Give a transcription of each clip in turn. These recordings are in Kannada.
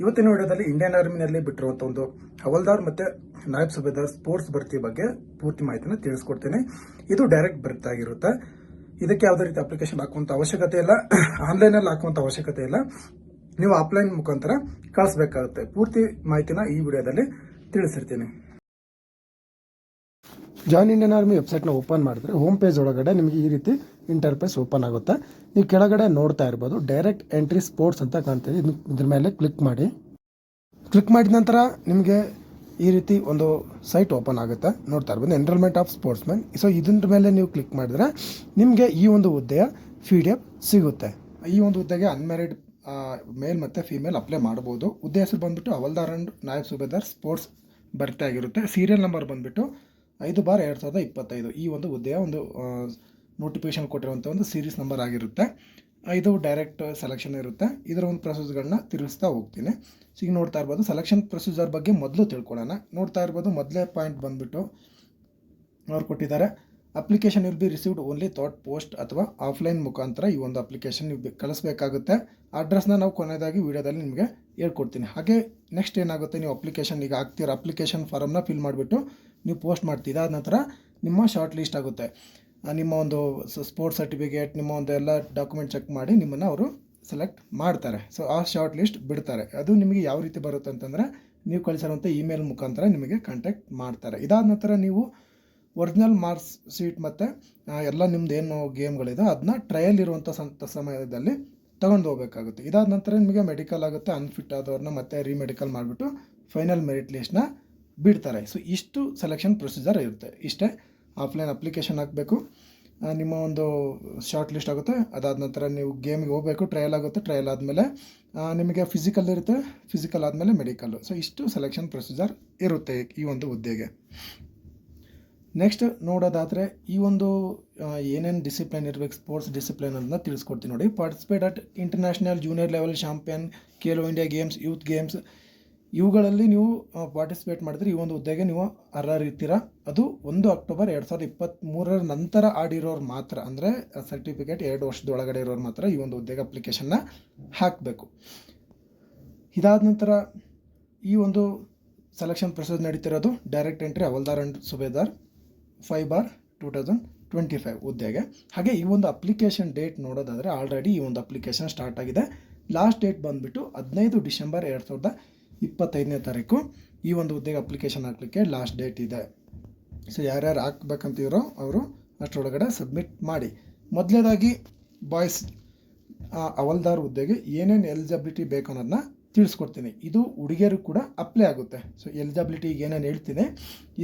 ಇವತ್ತಿನ ವಿಡಿಯೋದಲ್ಲಿ ಇಂಡಿಯನ್ ಆರ್ಮಿನಲ್ಲಿ ಬಿಟ್ಟಿರುವಂಥ ಒಂದು ಹವಲ್ದಾರ್ ಮತ್ತೆ ನಾಯಬ್ ಸುಬೇದಾರ್ ಸ್ಪೋರ್ಟ್ಸ್ ಭರ್ತಿ ಬಗ್ಗೆ ಪೂರ್ತಿ ಮಾಹಿತಿನ ತಿಳಿಸ್ಕೊಡ್ತೀನಿ. ಇದು ಡೈರೆಕ್ಟ್ ಭರ್ತಿ ಆಗಿರುತ್ತೆ. ಇದಕ್ಕೆ ಯಾವುದೇ ರೀತಿ ಅಪ್ಲಿಕೇಶನ್ ಹಾಕುವಂತ ಅವಶ್ಯಕತೆ ಇಲ್ಲ. ಆನ್ಲೈನಲ್ಲಿ ಹಾಕುವಂತ ಅವಶ್ಯಕತೆ ಇಲ್ಲ. ನೀವು ಆಫ್ಲೈನ್ ಮುಖಾಂತರ ಕಳಿಸ್ಬೇಕಾಗುತ್ತೆ. ಪೂರ್ತಿ ಮಾಹಿತಿನ ಈ ವಿಡಿಯೋದಲ್ಲಿ ತಿಳಿಸಿರ್ತೀನಿ. ಜಾಯಿನ್ ಇಂಡಿಯನ್ ಆರ್ಮಿ ವೆಬ್ಸೈಟ್ನ ಓಪನ್ ಮಾಡಿದ್ರೆ ಹೋಮ್ ಪೇಜ್ ಒಳಗಡೆ ನಿಮಗೆ ಈ ರೀತಿ ಇಂಟರ್ಫೇಸ್ ಓಪನ್ ಆಗುತ್ತೆ. ನೀವು ಕೆಳಗಡೆ ನೋಡ್ತಾ ಇರ್ಬೋದು, ಡೈರೆಕ್ಟ್ ಎಂಟ್ರಿ ಸ್ಪೋರ್ಟ್ಸ್ ಅಂತ ಕಾಣ್ತೀವಿ ಇದ್ರ ಮೇಲೆ ಕ್ಲಿಕ್ ಮಾಡಿ. ಕ್ಲಿಕ್ ಮಾಡಿದ ನಂತರ ನಿಮಗೆ ಈ ರೀತಿ ಒಂದು ಸೈಟ್ ಓಪನ್ ಆಗುತ್ತೆ. ನೋಡ್ತಾ ಇರ್ಬೋದು enrollment of sports man so ಇದ್ರ ಮೇಲೆ ನೀವು ಕ್ಲಿಕ್ ಮಾಡಿದ್ರೆ ನಿಮಗೆ ಈ ಒಂದು ಹುದ್ದೆಯ ಫಿ ಡಿ ಎಫ್ ಸಿಗುತ್ತೆ. ಈ ಒಂದು ಹುದ್ದೆಗೆ ಅನ್ಮ್ಯಾರಿಡ್ ಮೇಲ್ ಮತ್ತು ಫೀಮೇಲ್ ಅಪ್ಲೈ ಮಾಡ್ಬೋದು ಹುದ್ದೆ ಹೆಸರು ಬಂದುಬಿಟ್ಟು ಹವಲ್ದಾರ್ ಅಂಡ್ ನಾಯಬ್ ಸುಬೇದಾರ್ ಸ್ಪೋರ್ಟ್ಸ್ ಬರ್ತೆ ಆಗಿರುತ್ತೆ ಸೀರಿಯಲ್ ನಂಬರ್ ಬಂದ್ಬಿಟ್ಟು ಐದು ಬಾರ್ ಎರಡು ಸಾವಿರದ ಇಪ್ಪತ್ತೈದು ಈ ಒಂದು ಹುದ್ದೆಯ ಒಂದು ನೋಟಿಫಿಕೇಶನ್ ಕೊಟ್ಟಿರುವಂಥ ಒಂದು ಸೀರೀಸ್ ನಂಬರ್ ಆಗಿರುತ್ತೆ. ಇದು ಡೈರೆಕ್ಟ್ ಸೆಲೆಕ್ಷನ್ ಇರುತ್ತೆ. ಇದರ ಒಂದು ಪ್ರೊಸೆಸ್ಗಳನ್ನ ತಿರುಗಿಸ್ತಾ ಹೋಗ್ತೀನಿ. ಸೊ ಈಗ ನೋಡ್ತಾ ಇರ್ಬೋದು ಸೆಲೆಕ್ಷನ್ ಪ್ರೊಸೀಜರ್ ಬಗ್ಗೆ ಮೊದಲು ತಿಳ್ಕೊಳ್ಳೋಣ. ನೋಡ್ತಾ ಇರ್ಬೋದು, ಮೊದಲೇ ಪಾಯಿಂಟ್ ಬಂದ್ಬಿಟ್ಟು ಅವ್ರು ಕೊಟ್ಟಿದ್ದಾರೆ. Application will be received only through post ಅಥವಾ ಆಫ್ಲೈನ್ ಮುಖಾಂತರ ಈ ಒಂದು ಅಪ್ಲಿಕೇಶನ್ ನೀವು ಕಳಿಸ್ಬೇಕಾಗುತ್ತೆ. ಅಡ್ರೆಸ್ನ ನಾವು ಕೊನೆಯದಾಗಿ ವಿಡಿಯೋದಲ್ಲಿ ನಿಮಗೆ ಹೇಳ್ಕೊಡ್ತೀನಿ. ಹಾಗೆ ನೆಕ್ಸ್ಟ್ ಏನಾಗುತ್ತೆ, ನೀವು ಅಪ್ಲಿಕೇಶನ್ ಈಗ ಹಾಕ್ತೀರ ಅಪ್ಲಿಕೇಶನ್ ಫಾರಮ್ನ ಫಿಲ್ ಮಾಡಿಬಿಟ್ಟು ನೀವು ಪೋಸ್ಟ್ ಮಾಡ್ತೀರ ಇದಾದ ನಂತರ ನಿಮ್ಮ ಶಾರ್ಟ್ ಲಿಸ್ಟ್ ಆಗುತ್ತೆ. ನಿಮ್ಮ ಒಂದು ಸ್ಪೋರ್ಟ್ಸ್ ಸರ್ಟಿಫಿಕೇಟ್ ನಿಮ್ಮ ಒಂದು ಎಲ್ಲ ಡಾಕ್ಯುಮೆಂಟ್ ಚೆಕ್ ಮಾಡಿ ನಿಮ್ಮನ್ನು ಅವರು ಸೆಲೆಕ್ಟ್ ಮಾಡ್ತಾರೆ. ಸೊ ಆ ಶಾರ್ಟ್ ಲಿಸ್ಟ್ ಬಿಡ್ತಾರೆ. ಅದು ನಿಮಗೆ ಯಾವ ರೀತಿ ಬರುತ್ತೆ ಅಂತಂದರೆ ನೀವು ಕಳಿಸಿರುವಂಥ ಇಮೇಲ್ ಮುಖಾಂತರ ನಿಮಗೆ ಕಾಂಟ್ಯಾಕ್ಟ್ ಮಾಡ್ತಾರೆ. ಇದಾದ ನಂತರ ನೀವು ಒರಿಜಿನಲ್ ಮಾರ್ಕ್ಸ್ ಶೀಟ್ ಮತ್ತು ಎಲ್ಲ ನಿಮ್ದು ಏನು ಗೇಮ್ಗಳಿದೆ ಅದನ್ನ ಟ್ರಯಲ್ ಇರುವಂಥ ಸಂತ ಸಮಯದಲ್ಲಿ ತೊಗೊಂಡು ಹೋಗಬೇಕಾಗುತ್ತೆ. ಇದಾದ ನಂತರ ನಿಮಗೆ ಮೆಡಿಕಲ್ ಆಗುತ್ತೆ ಅನ್ಫಿಟ್ ಆದವ್ರನ್ನ ಮತ್ತೆ ರೀಮೆಡಿಕಲ್ ಮಾಡಿಬಿಟ್ಟು ಫೈನಲ್ ಮೆರಿಟ್ ಲಿಸ್ಟ್ನ ಬಿಡ್ತಾರೆ. ಸೊ ಇಷ್ಟು ಸೆಲೆಕ್ಷನ್ ಪ್ರೊಸೀಜರ್ ಇರುತ್ತೆ. ಇಷ್ಟೇ ಆಫ್ಲೈನ್ ಅಪ್ಲಿಕೇಶನ್ ಹಾಕಬೇಕು. ನಿಮ್ಮ ಒಂದು ಶಾರ್ಟ್ ಲಿಸ್ಟ್ ಆಗುತ್ತೆ. ಅದಾದ ನಂತರ ನೀವು ಗೇಮಿಗೆ ಹೋಗಬೇಕು. ಟ್ರಯಲ್ ಆಗುತ್ತೆ. ಟ್ರಯಲ್ ಆದಮೇಲೆ ನಿಮಗೆ ಫಿಸಿಕಲ್ ಇರುತ್ತೆ. ಫಿಸಿಕಲ್ ಆದಮೇಲೆ ಮೆಡಿಕಲ್ಲು ಸೊ ಇಷ್ಟು ಸೆಲೆಕ್ಷನ್ ಪ್ರೊಸೀಜರ್ ಇರುತ್ತೆ ಈ ಒಂದು ಹುದ್ದೆಗೆ. ನೆಕ್ಸ್ಟ್ ನೋಡೋದಾದರೆ, ಈ ಒಂದು ಏನೇನು ಡಿಸಿಪ್ಲಿನ್ ಇರಬೇಕು ಸ್ಪೋರ್ಟ್ಸ್ ಡಿಸಿಪ್ಲಿನ್ ಅಂತ ತಿಳಿಸ್ಕೊಡ್ತೀನಿ ನೋಡಿ. Participate at international junior level champion Khelo India games youth games ಇವುಗಳಲ್ಲಿ ನೀವು ಪಾರ್ಟಿಸಿಪೇಟ್ ಮಾಡಿದ್ರೆ ಈ ಒಂದು ಹುದ್ದೆಗೆ ನೀವು ಅರ್ಹರಿರ್ತೀರ ಅದು ಒಂದು ಅಕ್ಟೋಬರ್ ಎರಡು ಸಾವಿರದ ಇಪ್ಪತ್ತ್ಮೂರರ ನಂತರ ಆಡಿರೋರು ಮಾತ್ರ, ಅಂದರೆ ಸರ್ಟಿಫಿಕೇಟ್ ಎರಡು ವರ್ಷದೊಳಗಡೆ ಇರೋರು ಮಾತ್ರ ಈ ಒಂದು ಹುದ್ದೆಗೆ ಅಪ್ಲಿಕೇಶನ್ನ ಹಾಕಬೇಕು. ಇದಾದ ನಂತರ ಈ ಒಂದು selection process ನಡೀತಿರೋದು direct entry havildar and subedar five bar two thousand twenty five ಹುದ್ದೆಗೆ. ಹಾಗೆ ಈ ಒಂದು ಅಪ್ಲಿಕೇಶನ್ ಡೇಟ್ ನೋಡೋದಾದರೆ ಆಲ್ರೆಡಿ ಈ ಒಂದು ಅಪ್ಲಿಕೇಶನ್ ಸ್ಟಾರ್ಟ್ ಆಗಿದೆ. ಲಾಸ್ಟ್ ಡೇಟ್ ಬಂದುಬಿಟ್ಟು ಹದಿನೈದು ಡಿಸೆಂಬರ್ ಎರಡು ಸಾವಿರದ ಇಪ್ಪತ್ತೈದನೇ ತಾರೀಕು ಈ ಒಂದು ಹುದ್ದೆಗೆ ಅಪ್ಲಿಕೇಶನ್ ಹಾಕಲಿಕ್ಕೆ ಲಾಸ್ಟ್ ಡೇಟ್ ಇದೆ. ಸೊ ಯಾರ್ಯಾರು ಹಾಕ್ಬೇಕಂತಿರೋ ಅವರು ಅಷ್ಟರೊಳಗಡೆ ಸಬ್ಮಿಟ್ ಮಾಡಿ. ಮೊದಲೇದಾಗಿ ಬಾಯ್ಸ್ ಅವಲ್ದಾರ್ ಹುದ್ದೆಗೆ ಏನೇನು ಎಲಿಜಿಬಿಲಿಟಿ ಬೇಕು ಅನ್ನೋದನ್ನ ತಿಳಿಸ್ಕೊಡ್ತೀನಿ. ಇದು ಹುಡುಗಿಯರು ಕೂಡ ಅಪ್ಲೈ ಆಗುತ್ತೆ. ಸೊ ಎಲಿಜಿಬಿಲಿಟಿ ಏನೇನು ಹೇಳ್ತೀನಿ,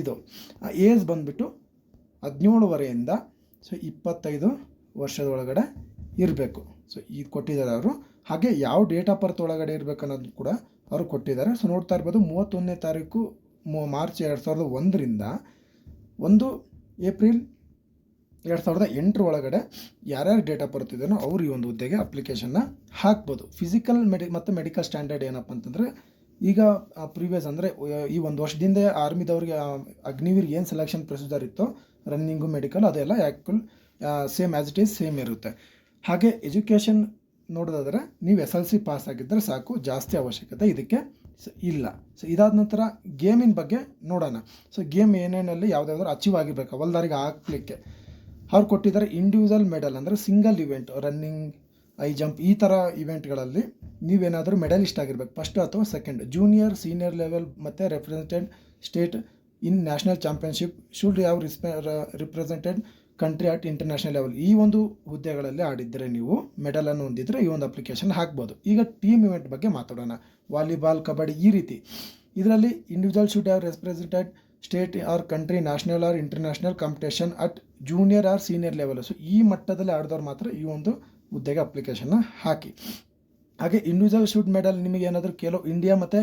ಇದು ಏಜ್ ಬಂದುಬಿಟ್ಟು ಹದಿನೇಳುವರೆಯಿಂದ ಸೊ ಇಪ್ಪತ್ತೈದು ವರ್ಷದ ಒಳಗಡೆ ಇರಬೇಕು. ಸೊ ಇದು ಕೊಟ್ಟಿದ್ದಾರೆ ಅವರು. ಹಾಗೆ ಯಾವ ಡೇಟ್ ಆಫ್ ಬರ್ತ್ ಒಳಗಡೆ ಇರಬೇಕು ಅನ್ನೋದು ಕೂಡ ಅವರು ಕೊಟ್ಟಿದ್ದಾರೆ. ಸೊ ನೋಡ್ತಾ ಇರ್ಬೋದು ಮೂವತ್ತೊಂದನೇ ತಾರೀಕು ಮಾರ್ಚ್ ಎರಡು ಸಾವಿರದ ಒಂದರಿಂದ ಒಂದು ಏಪ್ರಿಲ್ ಎರಡು ಸಾವಿರದ ಎಂಟರ ಒಳಗಡೆ ಯಾರ್ಯಾರು ಡೇಟ್ ಆಫ್ ಬರ್ತ್ ಇದೆಯೋ ಅವರು ಈ ಒಂದು ಹುದ್ದೆಗೆ ಅಪ್ಲಿಕೇಶನ್ನ ಹಾಕ್ಬೋದು. ಫಿಸಿಕಲ್ ಮೆಡಿ ಮತ್ತು ಮೆಡಿಕಲ್ ಸ್ಟ್ಯಾಂಡರ್ಡ್ ಏನಪ್ಪ ಅಂತಂದರೆ ಈಗ ಪ್ರೀವಿಯಸ್ ಅಂದರೆ ಈ ಒಂದು ವರ್ಷದಿಂದ ಆರ್ಮಿದವ್ರಿಗೆ ಅಗ್ನಿವೀರ್ ಏನು ಸೆಲೆಕ್ಷನ್ ಪ್ರೊಸೀಜರ್ ಇತ್ತೋ ರನ್ನಿಂಗು ಮೆಡಿಕಲ್ ಅದೆಲ್ಲ actual same as it is same ಇರುತ್ತೆ. ಹಾಗೆ ಎಜುಕೇಷನ್ ನೋಡೋದಾದ್ರೆ ನೀವು ಎಸ್ ಎಲ್ ಸಿ ಪಾಸ್ ಆಗಿದ್ದರೆ ಸಾಕು, ಜಾಸ್ತಿ ಅವಶ್ಯಕತೆ ಇದಕ್ಕೆ ಇಲ್ಲ. ಸೊ ಇದಾದ ನಂತರ ಗೇಮಿನ ಬಗ್ಗೆ ನೋಡೋಣ. ಸೊ ಗೇಮ್ ಏನೇನಲ್ಲಿ ಯಾವುದಾದ್ರೂ ಅಚೀವ್ ಆಗಿರಬೇಕು ಹೊಲ್ದಾರಿಗೆ ಹಾಕ್ಲಿಕ್ಕೆ. ಅವ್ರು ಕೊಟ್ಟಿದ್ದಾರೆ ಇಂಡಿವಿಜುವಲ್ ಮೆಡಲ್ ಅಂದರೆ single event running I jump ಈ ಥರ ಇವೆಂಟ್ಗಳಲ್ಲಿ ನೀವೇನಾದರೂ ಮೆಡಲಿಸ್ಟ್ ಆಗಿರ್ಬೇಕು ಫಸ್ಟ್ ಅಥವಾ ಸೆಕೆಂಡ್ ಜೂನಿಯರ್ ಸೀನಿಯರ್ ಲೆವೆಲ್ ಮತ್ತು represented state in national championship should ಯಾವ ರಿಸ್ಪೆ represented country at international level ಈ ಒಂದು ಹುದ್ದೆಗಳಲ್ಲಿ ಆಡಿದ್ದರೆ ನೀವು ಮೆಡಲನ್ನು ಹೊಂದಿದ್ರೆ ಈ ಒಂದು ಅಪ್ಲಿಕೇಶನ್ ಹಾಕ್ಬೋದು. ಈಗ ಟೀಮ್ ಇವೆಂಟ್ ಬಗ್ಗೆ ಮಾತಾಡೋಣ. ವಾಲಿಬಾಲ್ ಕಬಡ್ಡಿ ಈ ರೀತಿ. ಇದರಲ್ಲಿ individual should have represented state or country national or international competition at junior or senior level so ಈ ಮಟ್ಟದಲ್ಲಿ ಆಡಿದವ್ರು ಮಾತ್ರ ಈ ಒಂದು ಹುದ್ದೆಗೆ ಅಪ್ಲಿಕೇಶನ್ನ ಹಾಕಿ. ಹಾಗೆ ಇಂಡಿವಿಜುವಲ್ ಶೂಟ್ ಮೆಡಲ್ ನಿಮಗೆ ಏನಾದರೂ ಕೆಲವು ಇಂಡಿಯಾ ಮತ್ತು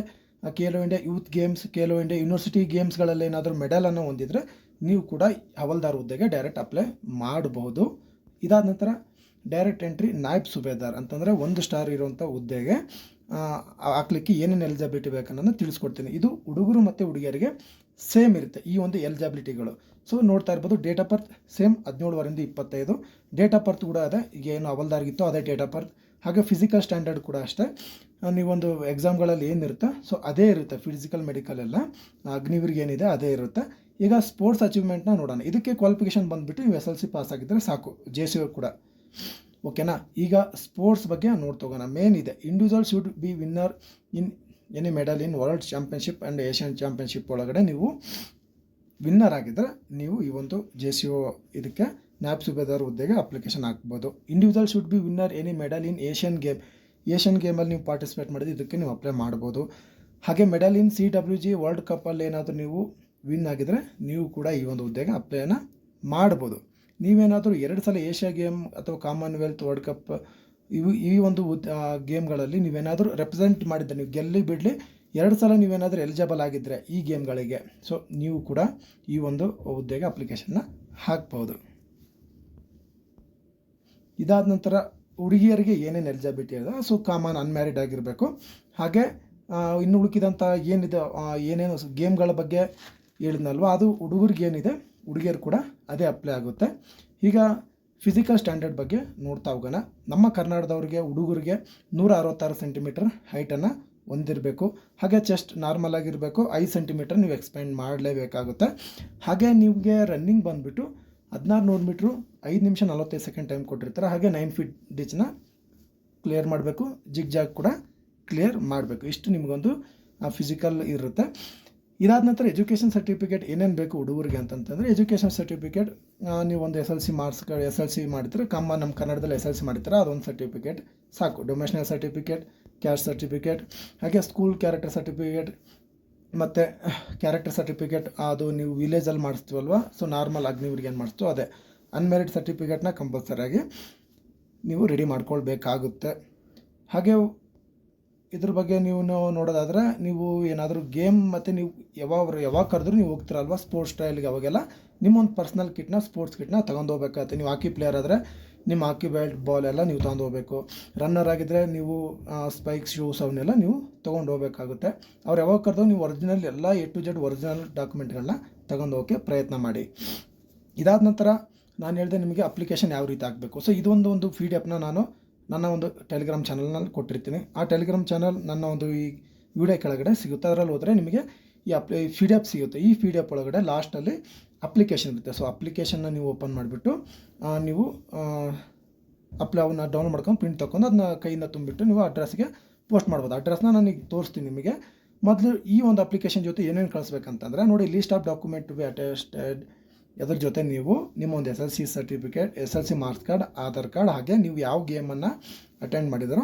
Khelo India youth games Khelo India university ಗೇಮ್ಸ್ಗಳಲ್ಲಿ ಏನಾದರೂ ಮೆಡಲನ್ನು ಹೊಂದಿದ್ರೆ ನೀವು ಕೂಡ ಹವಲ್ದಾರ್ ಹುದ್ದೆಗೆ ಡೈರೆಕ್ಟ್ ಅಪ್ಲೈ ಮಾಡಬಹುದು ಇದಾದ ನಂತರ ಡೈರೆಕ್ಟ್ ಎಂಟ್ರಿ ನಾಯಬ್ ಸುಬೇದಾರ್ ಅಂತಂದರೆ ಒಂದು ಸ್ಟಾರ್ ಇರುವಂಥ ಹುದ್ದೆಗೆ ಹಾಕ್ಲಿಕ್ಕೆ ಏನೇನು ಎಲಿಜಿಬಿಲಿಟಿ ಬೇಕನ್ನೋದನ್ನು ತಿಳಿಸ್ಕೊಡ್ತೀನಿ. ಇದು ಹುಡುಗರು ಮತ್ತು ಹುಡುಗಿಯರಿಗೆ ಸೇಮ್ ಇರುತ್ತೆ, ಈ ಒಂದು ಎಲಿಜಿಬಿಲಿಟಿಗಳು ಸೊ ನೋಡ್ತಾ ಇರ್ಬೋದು ಡೇಟ್ ಆಫ್ ಬರ್ತ್ ಸೇಮ್ ಹದಿನೇಳುವರೆಯಿಂದ ಇಪ್ಪತ್ತೈದು. ಡೇಟ್ ಆಫ್ ಬರ್ತ್ ಕೂಡ ಅದೇ, ಈಗ ಏನು ಅವಲ್ದಾರ್ಗಿತ್ತೋ ಅದೇ ಡೇಟ್ ಆಫ್ ಬರ್ತ್ ಹಾಗೆ ಫಿಸಿಕಲ್ ಸ್ಟ್ಯಾಂಡರ್ಡ್ ಕೂಡ ಅಷ್ಟೇ. ನೀವೊಂದು ಎಕ್ಸಾಮ್ಗಳಲ್ಲಿ ಏನಿರುತ್ತೆ ಸೊ ಅದೇ ಇರುತ್ತೆ ಫಿಸಿಕಲ್ ಮೆಡಿಕಲ್ ಎಲ್ಲ. ಅಗ್ನಿವೀರ್ಗೆ ಏನಿದೆ, ಅದೇ ಇರುತ್ತೆ. ಈಗ ಸ್ಪೋರ್ಟ್ಸ್ ಅಚೀವ್ಮೆಂಟ್ನ ನೋಡೋಣ. ಇದಕ್ಕೆ ಕ್ವಾಲಿಫಿಕೇಷನ್ ಬಂದುಬಿಟ್ಟು ನೀವು ಎಸ್ ಎಲ್ ಸಿ ಪಾಸ್ ಆಗಿದ್ದರೆ ಸಾಕು. ಜೆ ಸಿ ಕೂಡ. ಓಕೆನಾ ಈಗ ಸ್ಪೋರ್ಟ್ಸ್ ಬಗ್ಗೆ ನೋಡ್ತೋಗೋಣ ಮೇನ್ ಇದೆ. Individual should be winner in any medal in world championship and Asian championship ಒಳಗಡೆ ನೀವು ವಿನ್ನರ್ ಆಗಿದ್ದರೆ ನೀವು ಈ ಒಂದು ಜೆ ಸಿ ಒ ಇದಕ್ಕೆ ನ್ಯಾಪ್ ಸುಬೇದಾರ್ ಹುದ್ದೆಗೆ ಅಪ್ಲಿಕೇಶನ್ ಹಾಕ್ಬೋದು. Individual should be winner any medal in Asian game Asian ಗೇಮಲ್ಲಿ ನೀವು ಪಾರ್ಟಿಸಿಪೇಟ್ ಮಾಡಿದ್ರೆ ಇದಕ್ಕೆ ನೀವು ಅಪ್ಲೈ ಮಾಡ್ಬೋದು. ಹಾಗೆ medal in C W G world ಕಪ್ಪಲ್ಲಿ ಏನಾದರೂ ನೀವು ವಿನ್ ಆಗಿದ್ರೆ ನೀವು ಕೂಡ ಈ ಒಂದು ಉದ್ಯೋಗ ಅಪ್ಲೈನ ಮಾಡ್ಬೋದು. ನೀವೇನಾದರೂ ಎರಡು ಸಲ ಏಷ್ಯಾ ಗೇಮ್ ಅಥವಾ ಕಾಮನ್ವೆಲ್ತ್ ವರ್ಲ್ಡ್ ಕಪ್ ಇವು ಈ ಒಂದು ಗೇಮ್ಗಳಲ್ಲಿ ನೀವೇನಾದರೂ ರೆಪ್ರೆಸೆಂಟ್ ಮಾಡಿದ್ದರೆ ನೀವು ಗೆಲ್ಲಿ ಬಿಡಲಿ, ಎರಡು ಸಲ ನೀವೇನಾದರೂ ಎಲಿಜಿಬಲ್ ಆಗಿದ್ದರೆ ಈ ಗೇಮ್ಗಳಿಗೆ. ಸೊ ನೀವು ಕೂಡ ಈ ಒಂದು ಉದ್ಯೋಗ ಅಪ್ಲಿಕೇಶನ್ನ ಹಾಕ್ಬೋದು. ಇದಾದ ನಂತರ ಹುಡುಗಿಯರಿಗೆ ಏನೇನು ಎಲಿಜಿಬಿಲಿಟಿ ಇದೆ ಸೊ ಕಾಮನ್ ಅನ್ಮ್ಯಾರಿಡ್ ಆಗಿರಬೇಕು. ಹಾಗೆ ಇನ್ನು ಉಳುಕಿದಂಥ ಏನಿದೆ ಏನೇನು ಗೇಮ್ಗಳ ಬಗ್ಗೆ ಹೇಳಿದ್ನಲ್ವ? ಅದು ಹುಡುಗರಿಗೆ ಏನಿದೆ ಹುಡುಗಿಯರು ಕೂಡ ಅದೇ ಅಪ್ಲೈ ಆಗುತ್ತೆ. ಈಗ ಫಿಸಿಕಲ್ ಸ್ಟ್ಯಾಂಡರ್ಡ್ ಬಗ್ಗೆ ನೋಡ್ತಾ ಹೋಗೋಣ. ನಮ್ಮ ಕರ್ನಾಟಕದವ್ರಿಗೆ, ಹುಡುಗರಿಗೆ ನೂರ ಅರವತ್ತಾರು ಸೆಂಟಿಮೀಟರ್ ಹೈಟನ್ನು ಹೊಂದಿರಬೇಕು. ಹಾಗೆ ಚೆಸ್ಟ್ ನಾರ್ಮಲ್ ಆಗಿರಬೇಕು, ಐದು ಸೆಂಟಿಮೀಟರ್ ನೀವು ಎಕ್ಸ್ಪೆಂಡ್ ಮಾಡಲೇಬೇಕಾಗುತ್ತೆ. ಹಾಗೆ ನಿಮಗೆ ರನ್ನಿಂಗ್ ಬಂದುಬಿಟ್ಟು ಹದಿನಾರು ನೂರು ಮೀಟ್ರು ಐದು ನಿಮಿಷ ನಲವತ್ತೈದು ಸೆಕೆಂಡ್ ಟೈಮ್ ಕೊಟ್ಟಿರ್ತಾರೆ. ಹಾಗೆ ನೈನ್ ಫೀಟ್ ಡಿಚ್ನ ಕ್ಲಿಯರ್ ಮಾಡಬೇಕು ಜಿಗ್ ಜಾಗ್ ಕೂಡ ಕ್ಲಿಯರ್ ಮಾಡಬೇಕು. ಇಷ್ಟು ನಿಮಗೊಂದು ಫಿಸಿಕಲ್ ಇರುತ್ತೆ. ಇದಾದ ನಂತರ ಎಜುಕೇಷನ್ ಸರ್ಟಿಫಿಕೇಟ್ ಏನೇನು ಬೇಕು ಹುಡುಗರಿಗೆ ಅಂತಂತಂದರೆ ಎಜುಕೇಷನ್ ಸರ್ಟಿಫಿಕೇಟ್ ನೀವು ಒಂದು S L C marks S L C ಮಾಡಿದ್ರೆ ಕಮ್ಮ ನಮ್ಮ ಕನ್ನಡದಲ್ಲಿ ಎಸ್ ಎಲ್ ಸಿ ಮಾಡಿರ್ತಾರೆ, ಅದೊಂದು ಸರ್ಟಿಫಿಕೇಟ್ ಸಾಕು. ಡೊಮೆಷನಲ್ ಸರ್ಟಿಫಿಕೇಟ್ ಕ್ಯಾಸ್ಟ್ ಸರ್ಟಿಫಿಕೇಟ್ ಹಾಗೆ ಸ್ಕೂಲ್ ಕ್ಯಾರೆಕ್ಟರ್ ಸರ್ಟಿಫಿಕೇಟ್ ಮತ್ತು ಕ್ಯಾರೆಕ್ಟರ್ ಸರ್ಟಿಫಿಕೇಟ್ ಅದು ನೀವು ವಿಲೇಜಲ್ಲಿ ಮಾಡಿಸ್ತೀವಲ್ವ? ಸೊ ನಾರ್ಮಲ್ ಅಗ್ನಿವ್ರಿಗೆ ಏನು ಮಾಡಿಸ್ತು ಅದೇ. ಅನ್ಮ್ಯಾರಿಡ್ ಸರ್ಟಿಫಿಕೇಟ್ನ ಕಂಪಲ್ಸರಿಯಾಗಿ ನೀವು ರೆಡಿ ಮಾಡ್ಕೊಳ್ಬೇಕಾಗುತ್ತೆ. ಹಾಗೆ ಇದ್ರ ಬಗ್ಗೆ ನೀವು ನೋಡೋದಾದ್ರೆ ನೀವು ಏನಾದರೂ ಗೇಮ್ ಮತ್ತು ನೀವು ಯಾವಾಗ ಯಾವಾಗ ಕರೆದ್ರೂ ನೀವು ಹೋಗ್ತೀರಲ್ವ ಸ್ಪೋರ್ಟ್ಸ್ ಸ್ಟೈಲ್ಗೆ ಅವಾಗೆಲ್ಲ ನಿಮ್ಮೊಂದು ಪರ್ಸ್ನಲ್ ಕಿಟ್ನ ಸ್ಪೋರ್ಟ್ಸ್ ಕಿಟ್ನ ತಗೊಂಡು ಹೋಗ್ಬೇಕಾಗತ್ತೆ. ನೀವು ಹಾಕಿ ಪ್ಲೇಯರ್ ಆದರೆ ನಿಮ್ಮ ಹಾಕಿ ಬ್ಯಾಟ್ ಬಾಲ್ ಎಲ್ಲ ನೀವು ತಗೊಂಡು ಹೋಗ್ಬೇಕು. ರನ್ನರ್ ಆಗಿದ್ದರೆ ನೀವು ಸ್ಪೈಕ್ಸ್ ಶೂಸ್ ಅವನ್ನೆಲ್ಲ ನೀವು ತೊಗೊಂಡು ಹೋಗ್ಬೇಕಾಗುತ್ತೆ. ಅವ್ರು ಯಾವಾಗ ಕರೆದು ನೀವು ಒರಿಜಿನಲ್ ಎಲ್ಲ ಎ ಟು ಜೆಡ್ ಒರಿಜಿನಲ್ ಡಾಕ್ಯುಮೆಂಟ್ಗಳನ್ನ ತಗೊಂಡು ಹೋಗೋಕ್ಕೆ ಪ್ರಯತ್ನ ಮಾಡಿ. ಇದಾದ ನಂತರ ನಾನು ಹೇಳಿದೆ ನಿಮಗೆ ಅಪ್ಲಿಕೇಶನ್ ಯಾವ ರೀತಿ ಹಾಕಬೇಕು. ಸೊ ಇದೊಂದು ಒಂದು ಪಿ ಡಿ ಎಫ್ನ ನಾನು ನನ್ನ ಒಂದು ಟೆಲಿಗ್ರಾಮ್ ಚಾನಲ್ನಲ್ಲಿ ಕೊಟ್ಟಿರ್ತೀನಿ. ಆ ಟೆಲಿಗ್ರಾಮ್ ಚಾನಲ್ ನನ್ನ ಒಂದು ಈ ವಿಡಿಯೋ ಕೆಳಗಡೆ ಸಿಗುತ್ತೆ. ಅದರಲ್ಲಿ ಹೋದರೆ ನಿಮಗೆ ಈ ಅಪ್ಲಿ ಪಿ ಡಿ ಎಫ್ ಸಿಗುತ್ತೆ. ಈ ಪಿ ಡಿ ಎಫ್ ಒಳಗಡೆ ಲಾಸ್ಟಲ್ಲಿ ಅಪ್ಲಿಕೇಶನ್ ಇರುತ್ತೆ ಸೊ ಅಪ್ಲಿಕೇಶನ್ನ ನೀವು ಓಪನ್ ಮಾಡಿಬಿಟ್ಟು ನೀವು ಅಪ್ಲೈ ಅವನ್ನ ಡೌನ್ಲೋಡ್ ಮಾಡ್ಕೊಂಡು ಪ್ರಿಂಟ್ ತೊಗೊಂಡು ಅದನ್ನ ಕೈಯಿಂದ ತುಂಬಿಟ್ಟು ನೀವು ಅಡ್ರೆಸ್ಗೆ ಪೋಸ್ಟ್ ಮಾಡ್ಬೋದು. ಅಡ್ರೆಸ್ನ ನಾನು ತೋರಿಸ್ತೀನಿ ನಿಮಗೆ. ಮೊದಲು ಈ ಒಂದು ಅಪ್ಲಿಕೇಶನ್ ಜೊತೆ ಏನೇನು ಕಳಿಸ್ಬೇಕಂತಂದರೆ, ನೋಡಿ list of document to be attested ಅದ್ರ ಜೊತೆ ನೀವು ನಿಮ್ಮ ಒಂದು S L C certificate, S L C marks card, Aadhaar card ಹಾಗೆ ನೀವು ಯಾವ ಗೇಮನ್ನು ಅಟೆಂಡ್ ಮಾಡಿದಾರೋ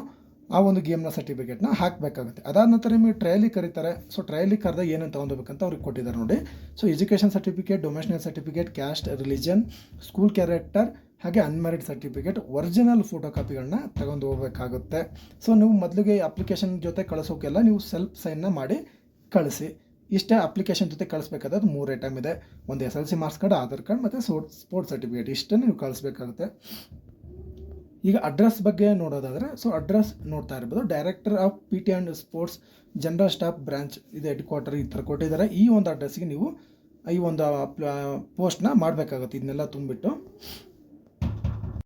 ಆ ಒಂದು ಗೇಮ್ನ ಸರ್ಟಿಫಿಕೇಟ್ನ ಹಾಕಬೇಕಾಗುತ್ತೆ. ಅದಾದ ನಂತರ ನಿಮಗೆ ಟ್ರಯಲಿಗೆ ಕರೀತಾರೆ. ಸೊ ಟ್ರಯಲಿಗೆ ಕರೆದಾಗ ಏನೇನು ತೊಗೊಂಡೋಗ್ಬೇಕಂತ ಅವ್ರಿಗೆ ಕೊಟ್ಟಿದ್ದಾರೆ ನೋಡಿ. So education certificate domicile certificate caste religion school character ಹಾಗೆ ಅನ್ಮ್ಯಾರಿಡ್ ಸರ್ಟಿಫಿಕೇಟ್ ಒರಿಜಿನಲ್ ಫೋಟೋ ಕಾಪಿಗಳನ್ನ ತಗೊಂಡು ಹೋಗಬೇಕಾಗುತ್ತೆ. ಸೊ ನೀವು ಮೊದಲಿಗೆ ಅಪ್ಲಿಕೇಶನ್ ಜೊತೆ ಕಳಿಸೋಕೆಲ್ಲ ನೀವು ಸೆಲ್ಫ್ ಸೈನ್ನ ಮಾಡಿ ಕಳಿಸಿ. ಇಷ್ಟೇ ಅಪ್ಲಿಕೇಶನ್ ಜೊತೆ ಕಳಿಸ್ಬೇಕಾದ್ರೆ ಮೂರು ಐಟಮ್ ಇದೆ. ಒಂದು S L C marks card Aadhaar card ಮತ್ತು ಸ್ಪೋರ್ಟ್ ಸರ್ಟಿಫಿಕೇಟ್ ಇಷ್ಟನ್ನು ನೀವು ಕಳಿಸ್ಬೇಕಾಗುತ್ತೆ. ಈಗ ಅಡ್ರೆಸ್ ಬಗ್ಗೆ ನೋಡೋದಾದರೆ ಸೊ ಅಡ್ರೆಸ್ ನೋಡ್ತಾ ಇರ್ಬೋದು. Director of P T and sports general staff branch ಇದು ಹೆಡ್ ಕ್ವಾರ್ಟರ್ ಈ ಥರ ಕೊಟ್ಟಿದ್ದಾರೆ. ಈ ಒಂದು ಅಡ್ರೆಸ್ಸಿಗೆ ನೀವು ಈ ಒಂದು ಪೋಸ್ಟ್ನ ಮಾಡಬೇಕಾಗುತ್ತೆ. ಇದನ್ನೆಲ್ಲ ತುಂಬಿಟ್ಟು.